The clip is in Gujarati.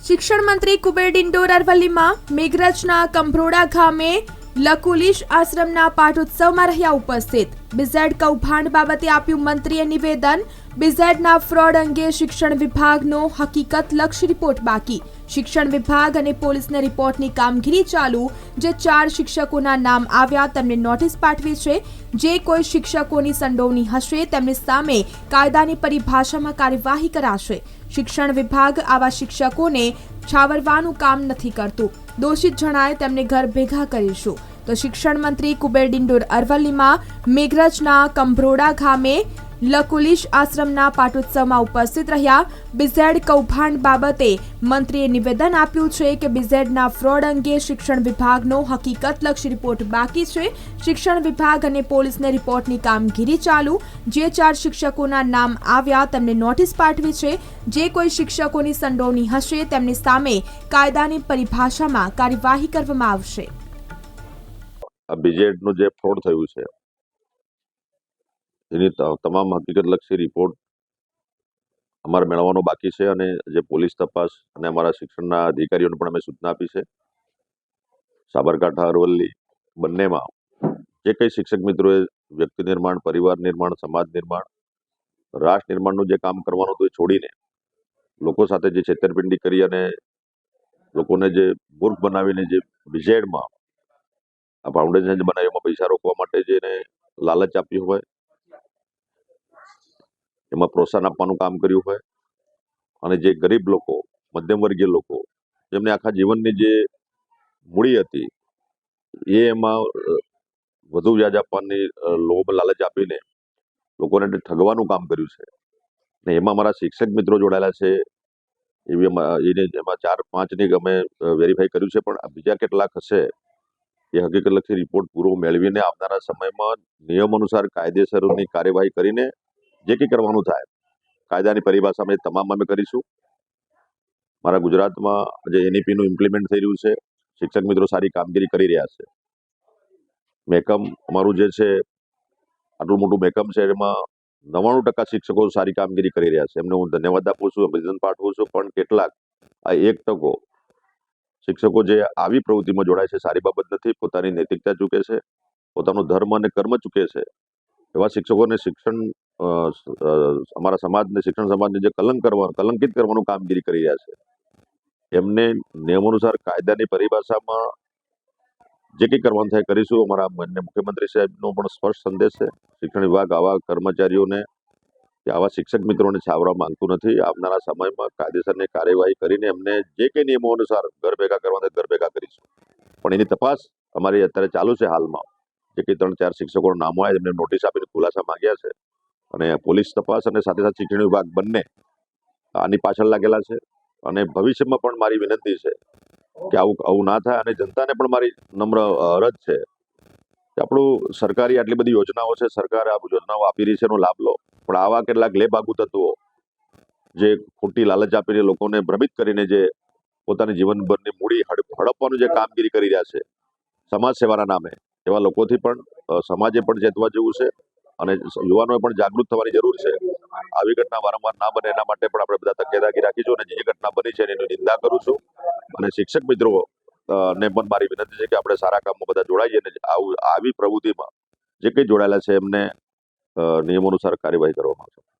શિક્ષણ મંત્રી કુબેર ડિંડોર અરવલ્લીમાં મેઘરજના કંભરોડા ગામે લકુલિશ આશ્રમના પાઠોત્સવમાં રહ્યા ઉપસ્થિત. બિઝેડ કૌભાંડ બાબતે આપ્યું મંત્રીએ નિવેદન. બિઝેડના ફ્રોડ અંગે શિક્ષણ વિભાગનો હકીકત લક્ષ રિપોર્ટ બાકી. શિક્ષણ વિભાગ અને પોલીસને રિપોર્ટની કામગીરી ચાલુ, જે ચાર શિક્ષકોના નામ આવ્યા, તેમને નોટિસ પાઠવી છે. જે કોઈ શિક્ષકોની સંડોવણી હશે, તેમની સામે કાયદાની પરિભાષામાં કાર્યવાહી કરાશે. શિક્ષણ વિભાગ આવા શિક્ષકોને છાવરવાનું કામ નથી કરતું. દોષિત જણાય તેમને ઘર ભેગા કરીશું. તો શિક્ષણ મંત્રી કુબેર ડિંડોર અરવલ્લીમાં મેઘરજના કંભરોડા ગામે લકુલિશ આશ્રમના પાટોત્સવમાં ઉપસ્થિત રહ્યા. બિઝેડ કૌભાંડ બાબતે મંત્રીએ નિવેદન આપ્યું છે કે બિઝેડના ફ્રોડ અંગે શિક્ષણ વિભાગનો હકીકતલક્ષી રિપોર્ટ બાકી છે. શિક્ષણ વિભાગ અને પોલીસને રિપોર્ટની કામગીરી ચાલુ. જે ચાર શિક્ષકોના નામ આવ્યા તેમને નોટિસ પાઠવી છે. જે કોઈ શિક્ષકોની સંડોવણી હશે તેમની સામે કાયદાની પરિભાષામાં કાર્યવાહી કરવામાં આવશે. આ જે ફ્રોડ થયું છે એની તમામ તમામ હકીકતલક્ષી રિપોર્ટ અમારે મેળવવાનો બાકી છે અને જે પોલીસ તપાસ અને અમારા શિક્ષણના અધિકારીઓને પણ અમે સૂચના આપી છે. સાબરકાંઠા, અરવલ્લી બંનેમાં જે કંઈ શિક્ષક મિત્રોએ વ્યક્તિ નિર્માણ, પરિવાર નિર્માણ, સમાજ નિર્માણ, રાષ્ટ્ર નિર્માણનું જે કામ કરવાનું હતું એ છોડીને લોકો સાથે જે છેતરપિંડી કરી અને લોકોને જે મૂર્ખ બનાવીને જે વિઝેડમાં આ ફાઉન્ડેશન જે બનાવ્યું એમાં પૈસા રોકવા માટે જેને લાલચ આપી હોય એમાં પ્રોત્સાહન આપવાનું કામ કર્યું હોય. અને જે ગરીબ લોકો મધ્યમ વર્ગીય લોકો, જેમને આખા જીવનની જે મૂડી હતી, એ એમાં વધુ વ્યાજ આપવાની લોભ લાલચ આપીને લોકોને ઠગવાનું કામ કર્યું છે. ને એમાં અમારા શિક્ષક મિત્રો જોડાયેલા છે. એવી એને એમાં ચાર પાંચની અમે વેરીફાઈ કર્યું છે. પણ બીજા કેટલાક હશે, એ હકીકતલક્ષી રિપોર્ટ પૂરો મેળવીને આવનારા સમયમાં નિયમ અનુસાર કાયદેસરની કાર્યવાહી કરીને જે કંઈ કરવાનું થાય. કાયદાની પરિભાષામાં એ તમામ અમે કરીશું. મારા ગુજરાતમાં જે એનઈપીનું ઇમ્પ્લિમેન્ટ થઈ રહ્યું છે. શિક્ષક મિત્રો સારી કામગીરી કરી રહ્યા છે. મેકમ અમારું જે છે, આટલું મોટું મેકમ છે, એમાં નવ્વાણું ટકા શિક્ષકો સારી કામગીરી કરી રહ્યા છે. એમને હું ધન્યવાદ આપું છું, અભિનંદન પાઠવું છું. પણ કેટલાક, આ એક ટકો શિક્ષકો જે આવી પ્રવૃત્તિમાં જોડાય છે, સારી બાબત નથી, પોતાની નૈતિકતા ચૂકે છે, પોતાનો ધર્મ અને કર્મ ચૂકે છે, એવા શિક્ષકોને શિક્ષણ અમારા સમાજને, શિક્ષણ સમાજને જે કલંક કરવા કલંકિત કરવાનું કામગીરી કરી રહ્યા છે. એમને નિયમ અનુસાર કાયદાની પરિભાષામાં જે કંઈ કરવાનું થાય કરીશું. અમારા માન્ય મુખ્યમંત્રી સાહેબનો પણ સ્પષ્ટ સંદેશ છે. શિક્ષણ વિભાગ આવા કર્મચારીઓને કે આવા શિક્ષક મિત્રોને છાવરવા માંગતું નથી. આવનારા સમયમાં કાયદેસરની કાર્યવાહી કરીને એમને જે કંઈ નિયમો અનુસાર ઘર ભેગા કરવા ઘર ભેગા કરીશું. પણ એની તપાસ અમારી અત્યારે ચાલુ છે હાલમાં. જે કંઈ ત્રણ ચાર શિક્ષકોના નામો આવ્યા એમને નોટિસ આપીને ખુલાસા માંગ્યા છે. અને પોલીસ તપાસ અને સાથે સાથે શિક્ષણ વિભાગ બંને આની પાછળ લાગેલા છે. અને ભવિષ્યમાં પણ મારી વિનંતી છે કે આવું આવું ના થાય અને જનતાને પણ મારી નમ્ર અરજ છે કે આપણું સરકારી આટલી બધી યોજનાઓ છે. સરકાર આ યોજનાઓ આપી રહી છે એનો લાભ લો. પણ આવા કેટલાક લેભાગુ તત્વો જે ખોટી લાલચ આપીને લોકોને ભ્રમિત કરીને જે પોતાની જીવનભરની મૂડી હડપ હડપવાનું જે કામગીરી કરી રહ્યા છે સમાજ સેવાના નામે, એવા લોકોથી પણ સમાજે પણ ચેતવા જેવું છે. અને યુવાનોએ પણ જાગૃત થવાની જરૂર છે. આવી ઘટના વારંવાર ના બને એના માટે પણ આપણે બધા તકેદારી રાખીશું અને જે ઘટના બની છે એની નિંદા કરું છું. અને શિક્ષક મિત્રો ને પણ મારી વિનંતી છે કે આપણે સારા કામમાં બધા જોડાઈએ અને આવું આવી પ્રવૃત્તિમાં જે કંઈ જોડાયેલા છે એમને અ, નિયમો અનુસાર કાર્યવાહી કરવામાં આવશે.